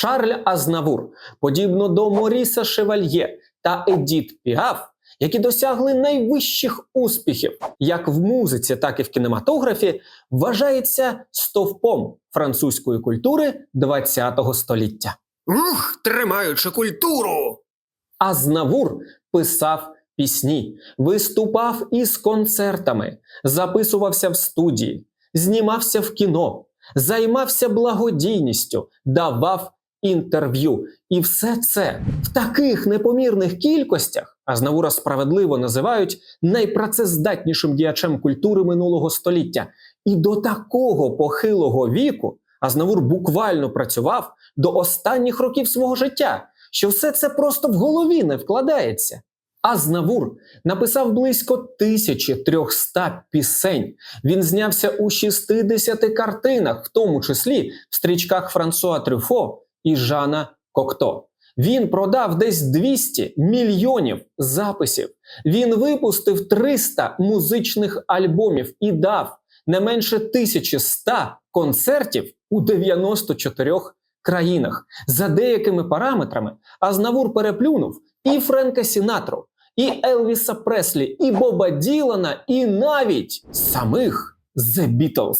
Шарль Азнавур, подібно до Моріса Шевальє та Едіт Піаф, які досягли найвищих успіхів як в музиці, так і в кінематографі, вважається стовпом французької культури ХХ століття. Ух, тримаючи культуру. Азнавур писав пісні, виступав із концертами, записувався в студії, знімався в кіно, займався благодійністю, давав інтерв'ю. І все це в таких непомірних кількостях Азнавура справедливо називають найпрацездатнішим діячем культури минулого століття. І до такого похилого віку Азнавур буквально працював до останніх років свого життя, що все це просто в голові не вкладається. Азнавур написав близько 1300 пісень. Він знявся у 60 картинах, в тому числі в стрічках Франсуа Трюфо і Жана Кокто. Він продав десь 200 мільйонів записів. Він випустив 300 музичних альбомів і дав не менше 1100 концертів у 94 країнах. За деякими параметрами Азнавур переплюнув і Френка Сінатру, і Елвіса Преслі, і Боба Ділана, і навіть самих The Beatles.